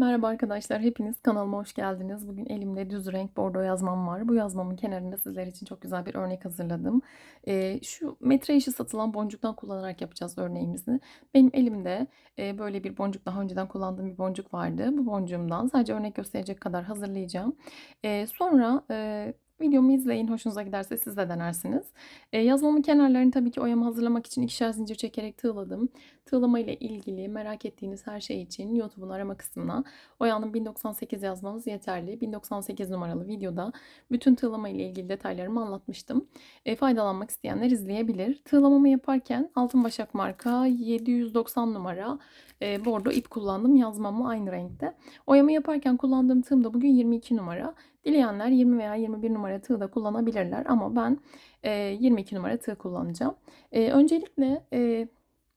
Merhaba arkadaşlar, hepiniz kanalıma hoş geldiniz. Bugün elimde düz renk bordo yazmam var. Bu yazmamın kenarında sizler için çok güzel bir örnek hazırladım. Ee, şu metre işi satılan boncuktan kullanarak yapacağız örneğimizi. Benim elimde e, böyle bir boncuk, daha önceden kullandığım bir boncuk vardı. Bu boncuğumdan sadece örnek gösterecek kadar hazırlayacağım. Ee, sonra e, Videomu izleyin. Hoşunuza giderse siz de denersiniz. Ee, yazmamın kenarlarını tabii ki oyama hazırlamak için ikişer zincir çekerek tığladım. Tığlama ile ilgili merak ettiğiniz her şey için YouTube'un arama kısmına Oya'nın 1098 yazmanız yeterli. 1098 numaralı videoda bütün tığlama ile ilgili detaylarımı anlatmıştım. E, faydalanmak isteyenler izleyebilir. Tığlamamı yaparken Altın Başak marka 790 numara e, bordo ip kullandım. Yazmamı aynı renkte. Oyamı yaparken kullandığım tığım da bugün 22 numara. Dileyenler 20 veya 21 numara tığ da kullanabilirler ama ben e, 22 numara tığ kullanacağım. E, öncelikle e,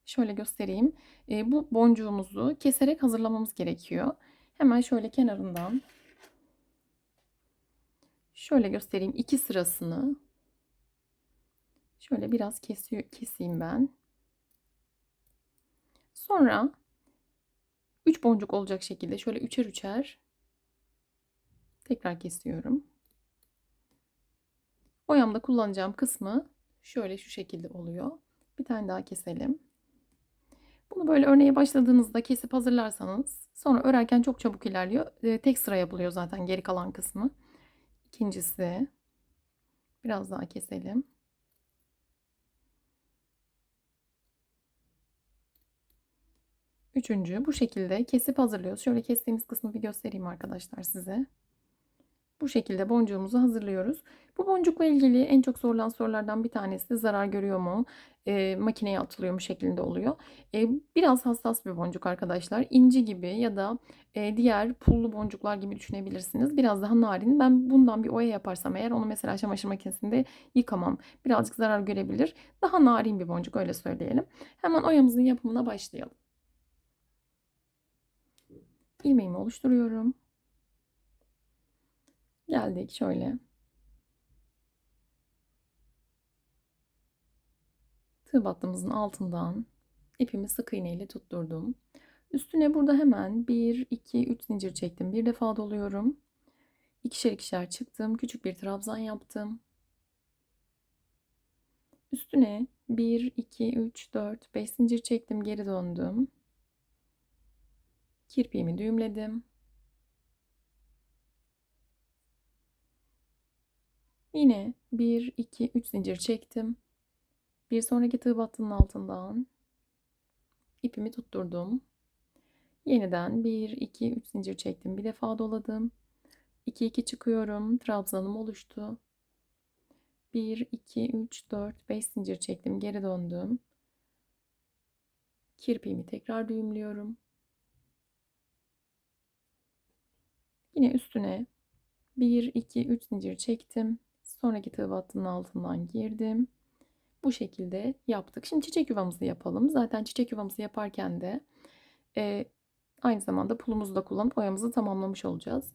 şöyle göstereyim. E, bu boncuğumuzu keserek hazırlamamız gerekiyor. Hemen şöyle kenarından şöyle göstereyim iki sırasını. Şöyle biraz kesiyor, keseyim ben. Sonra 3 boncuk olacak şekilde şöyle üçer üçer tekrar kesiyorum. Oyamda kullanacağım kısmı şöyle şu şekilde oluyor. Bir tane daha keselim. Bunu böyle örneğe başladığınızda kesip hazırlarsanız sonra örerken çok çabuk ilerliyor. E, tek sıra yapılıyor zaten geri kalan kısmı. İkincisi biraz daha keselim. Üçüncü bu şekilde kesip hazırlıyoruz. Şöyle kestiğimiz kısmı bir göstereyim arkadaşlar size. Bu şekilde boncuğumuzu hazırlıyoruz. Bu boncukla ilgili en çok sorulan sorulardan bir tanesi zarar görüyor mu? E, makineye atılıyor mu şeklinde oluyor. E, biraz hassas bir boncuk arkadaşlar. İnci gibi ya da e, diğer pullu boncuklar gibi düşünebilirsiniz. Biraz daha narin. Ben bundan bir oya yaparsam eğer onu mesela çamaşır makinesinde yıkamam. Birazcık zarar görebilir. Daha narin bir boncuk öyle söyleyelim. Hemen oyamızın yapımına başlayalım. İlmeğimi oluşturuyorum. Geldik şöyle. Tığ battığımızın altından ipimi sık iğne ile tutturdum. Üstüne burada hemen 1, 2, 3 zincir çektim. Bir defa doluyorum. İkişer ikişer çıktım. Küçük bir trabzan yaptım. Üstüne 1, 2, 3, 4, 5 zincir çektim. Geri döndüm. Kirpiğimi düğümledim. Yine 1, 2, 3 zincir çektim. Bir sonraki tığ battının altından ipimi tutturdum. Yeniden 1, 2, 3 zincir çektim. Bir defa doladım. 2, 2 çıkıyorum. Trabzanım oluştu. 1, 2, 3, 4, 5 zincir çektim. Geri döndüm. Kirpiğimi tekrar düğümlüyorum. Yine üstüne 1, 2, 3 zincir çektim. Sonraki tığ battının altından girdim. Bu şekilde yaptık. Şimdi çiçek yuvamızı yapalım. Zaten çiçek yuvamızı yaparken de e, aynı zamanda pulumuzu da kullanıp oyamızı tamamlamış olacağız.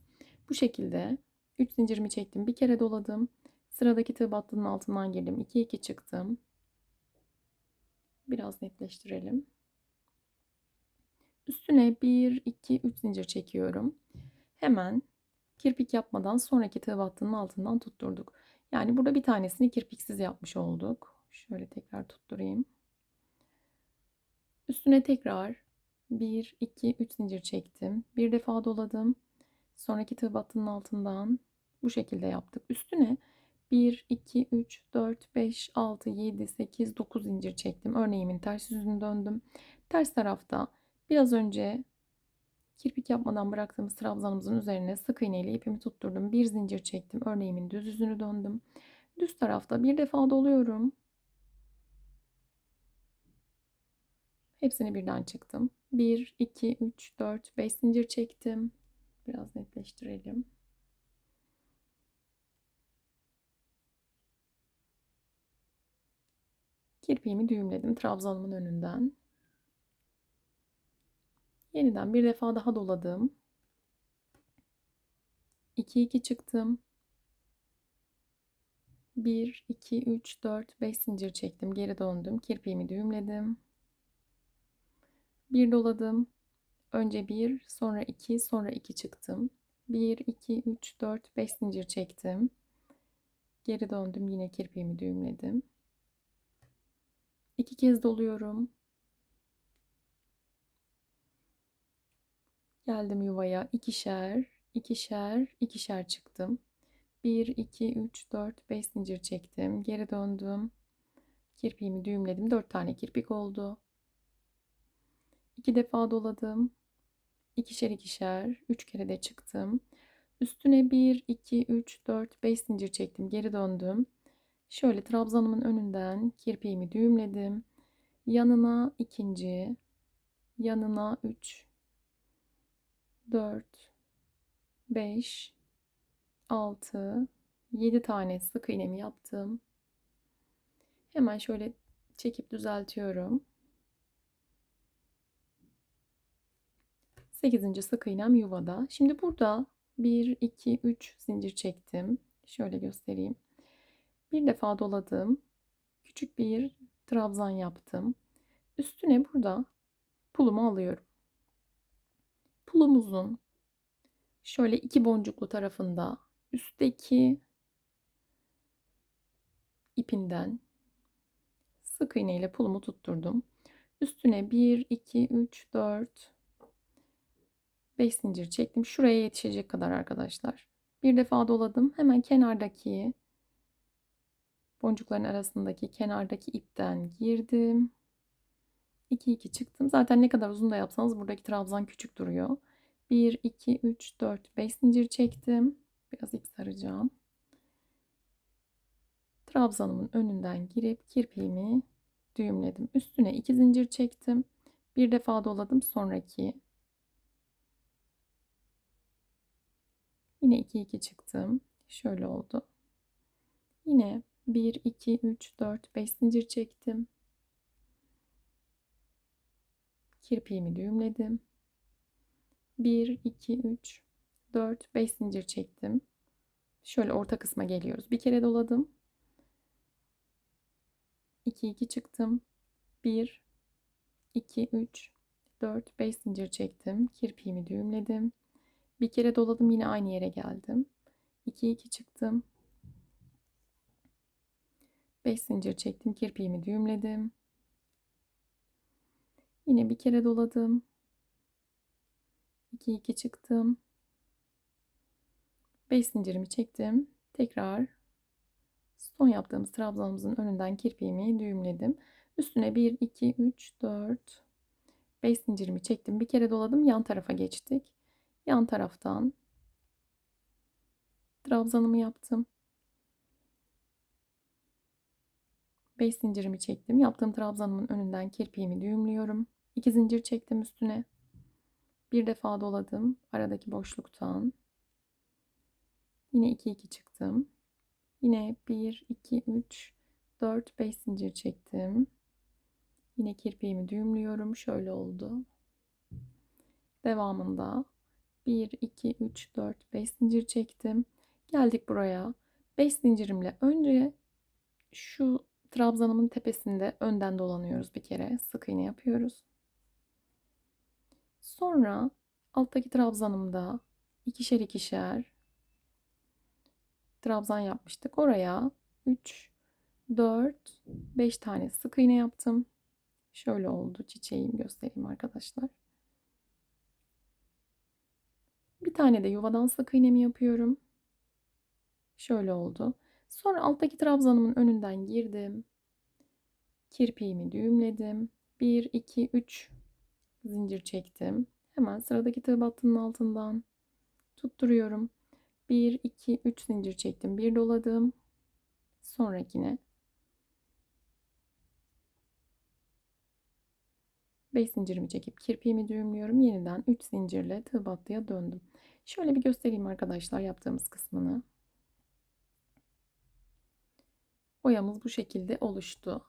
Bu şekilde 3 zincirimi çektim. Bir kere doladım. Sıradaki tığ battının altından girdim. 2 2 çıktım. Biraz netleştirelim. Üstüne 1 2 3 zincir çekiyorum. Hemen kirpik yapmadan sonraki tığ battının altından tutturduk. Yani burada bir tanesini kirpiksiz yapmış olduk. Şöyle tekrar tutturayım. Üstüne tekrar 1, 2, 3 zincir çektim. Bir defa doladım. Sonraki tığ battının altından bu şekilde yaptık. Üstüne 1, 2, 3, 4, 5, 6, 7, 8, 9 zincir çektim. Örneğimin ters yüzünü döndüm. Ters tarafta biraz önce kirpik yapmadan bıraktığımız trabzanımızın üzerine sık iğne ile ipimi tutturdum. Bir zincir çektim. Örneğimin düz yüzünü döndüm. Düz tarafta bir defa doluyorum. Hepsini birden çıktım. 1, 2, 3, 4, 5 zincir çektim. Biraz netleştirelim. Kirpiğimi düğümledim trabzanımın önünden. Yeniden bir defa daha doladım. 2 2 çıktım. 1 2 3 4 5 zincir çektim. Geri döndüm. Kirpiğimi düğümledim. Bir doladım. Önce 1, sonra 2, sonra 2 çıktım. 1, 2, 3, 4, 5 zincir çektim. Geri döndüm. Yine kirpiğimi düğümledim. İki kez doluyorum. Geldim yuvaya. ikişer, ikişer, ikişer çıktım. 1, 2, 3, 4, 5 zincir çektim. Geri döndüm. Kirpiğimi düğümledim. 4 tane kirpik oldu. 2 defa doladım. İkişer ikişer. 3 kere de çıktım. Üstüne 1, 2, 3, 4, 5 zincir çektim. Geri döndüm. Şöyle trabzanımın önünden kirpiğimi düğümledim. Yanına ikinci, yanına 3, 4, 5, 6, 7 tane sık iğnemi yaptım. Hemen şöyle çekip düzeltiyorum. 8. sık iğnem yuvada. Şimdi burada 1, 2, 3 zincir çektim. Şöyle göstereyim. Bir defa doladım. Küçük bir trabzan yaptım. Üstüne burada pulumu alıyorum. Pulumuzun şöyle iki boncuklu tarafında üstteki ipinden sık iğne ile pulumu tutturdum. Üstüne 1, 2, 3, 4, 5 zincir çektim. Şuraya yetişecek kadar arkadaşlar. Bir defa doladım. Hemen kenardaki boncukların arasındaki kenardaki ipten girdim. 2 2 çıktım. Zaten ne kadar uzun da yapsanız buradaki trabzan küçük duruyor. 1 2 3 4 5 zincir çektim. Biraz ip saracağım. Trabzanımın önünden girip kirpiğimi düğümledim. Üstüne 2 zincir çektim. Bir defa doladım. Sonraki Yine 2 2 çıktım. Şöyle oldu. Yine 1 2 3 4 5 zincir çektim. Kirpiğimi düğümledim. 1 2 3 4 5 zincir çektim. Şöyle orta kısma geliyoruz. Bir kere doladım. 2 2 çıktım. 1 2 3 4 5 zincir çektim. Kirpiğimi düğümledim. Bir kere doladım yine aynı yere geldim. 2 2 çıktım. 5 zincir çektim. Kirpiğimi düğümledim. Yine bir kere doladım. 2 2 çıktım. 5 zincirimi çektim. Tekrar son yaptığımız trabzanımızın önünden kirpiğimi düğümledim. Üstüne 1 2 3 4 5 zincirimi çektim. Bir kere doladım. Yan tarafa geçtik. Yan taraftan trabzanımı yaptım. 5 zincirimi çektim. Yaptığım trabzanımın önünden kirpiğimi düğümlüyorum. 2 zincir çektim üstüne. Bir defa doladım aradaki boşluktan. Yine 2 2 çıktım. Yine 1 2 3 4 5 zincir çektim. Yine kirpiğimi düğümlüyorum. Şöyle oldu. Devamında 1 2 3 4 5 zincir çektim. Geldik buraya. 5 zincirimle önce şu trabzanımın tepesinde önden dolanıyoruz bir kere. Sık iğne yapıyoruz. Sonra alttaki trabzanımda ikişer ikişer trabzan yapmıştık. Oraya 3, 4, 5 tane sık iğne yaptım. Şöyle oldu. Çiçeğimi göstereyim arkadaşlar. Bir tane de yuvadan sık iğnemi yapıyorum. Şöyle oldu. Sonra alttaki trabzanımın önünden girdim. Kirpiğimi düğümledim. 1, 2, 3 zincir çektim. Hemen sıradaki tığ altından tutturuyorum. 1, 2, 3 zincir çektim. Bir doladım. Sonrakine 5 zincirimi çekip kirpiğimi düğümlüyorum. Yeniden 3 zincirle tığ battıya döndüm. Şöyle bir göstereyim arkadaşlar yaptığımız kısmını. Oyamız bu şekilde oluştu.